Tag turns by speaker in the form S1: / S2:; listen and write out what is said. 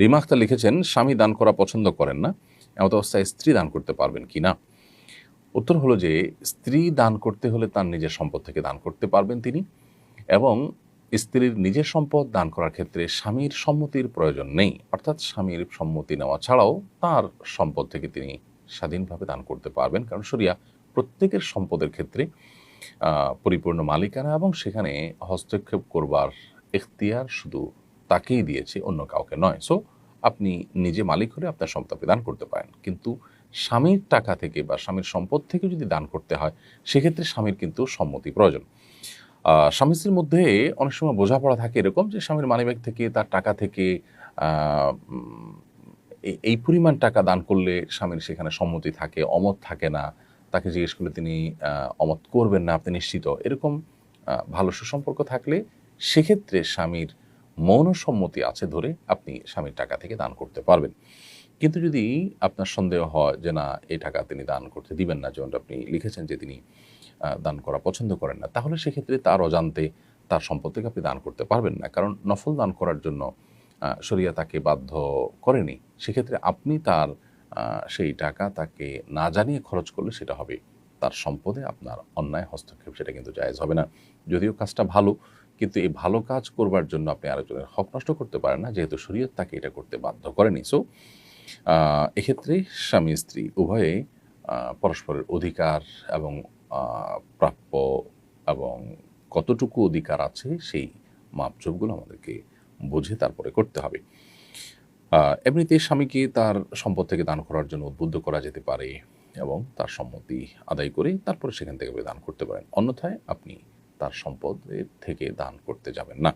S1: রিমা আক্তার লিখেছেন, স্বামী দান করা পছন্দ করেন না এমত অবস্থায় স্ত্রী দান করতে পারবেন কি না? উত্তর হলো যে, স্ত্রী দান করতে হলে তার নিজের সম্পদ থেকে দান করতে পারবেন তিনি এবং স্ত্রীর নিজের সম্পদ দান করার ক্ষেত্রে স্বামীর সম্মতির প্রয়োজন নেই। অর্থাৎ স্বামীর সম্মতি নেওয়া ছাড়াও তার সম্পদ থেকে তিনি স্বাধীনভাবে দান করতে পারবেন। কারণ শরিয়া প্রত্যেকের সম্পদের ক্ষেত্রে পরিপূর্ণ মালিকানা এবং সেখানে হস্তক্ষেপ করবার এখতিয়ার শুধু তাকেই দিয়েছে, অন্য কাউকে নয়। সো আপনি নিজে মালিক হলে আপনার সম্পদ আপনি দান করতে পারেন। কিন্তু স্বামীর টাকা থেকে বা স্বামীর সম্পদ থেকে যদি দান করতে হয়, সেক্ষেত্রে স্বামীর কিন্তু সম্মতি প্রয়োজন। স্বামী স্ত্রীর মধ্যে অনেক সময় বোঝাপড়া থাকে এরকম যে স্বামীর মানিব্যাগ থেকে, তার টাকা থেকে এই পরিমাণ টাকা দান করলে স্বামীর সেখানে সম্মতি থাকে, অমত থাকে না। তাকে জিজ্ঞেস করলে তিনি অমত করবেন না, আপনি নিশ্চিত। এরকম ভালো সুসম্পর্ক থাকলে সেক্ষেত্রে স্বামীর মৌন সম্মতি আছে ধরে আপনি স্বামীর টাকা থেকে দান করতে পারবেন। কিন্তু যদি আপনার সন্দেহ হয় যে না, এই টাকা তিনি দান করতে দিবেন না যেমন আপনি লিখেছেন যে তিনি দান করা পছন্দ করেন না, তাহলে সেক্ষেত্রে তার অজান্তে তার সম্পদ থেকে আপনি দান করতে পারবেন না। কারণ নফল দান করার জন্য শরিয়া তাকে বাধ্য করেনি। সেক্ষেত্রে আপনি তার সেই টাকা তাকে না জানিয়ে খরচ করলে সেটা হবে তার সম্পদে আপনার অন্যায় হস্তক্ষেপ, সেটা কিন্তু জায়েজ হবে না। যদিও কাজটা ভালো কিন্তু এই ভালো কাজ করবার জন্য আপনি আরেকজনের হক নষ্ট করতে পারেন না, যেহেতু শরীয়ত তাকে এটা করতে বাধ্য করেনি। সো এক্ষেত্রে স্বামী স্ত্রী উভয়ে পরস্পরের অধিকার এবং প্রাপ্য এবং কতটুকু অধিকার আছে সেই মাপজোপগুলো আমাদেরকে বুঝে তারপরে করতে হবে। এমনিতে স্বামীকে তার সম্পদ থেকে দান করার জন্য উদ্বুদ্ধ করা যেতে পারে এবং তার সম্মতি আদায় করে তারপরে সেখান থেকে দান করতে পারেন। অন্যথায় আপনি তার সম্পদ থেকে দান করতে যাবেন না।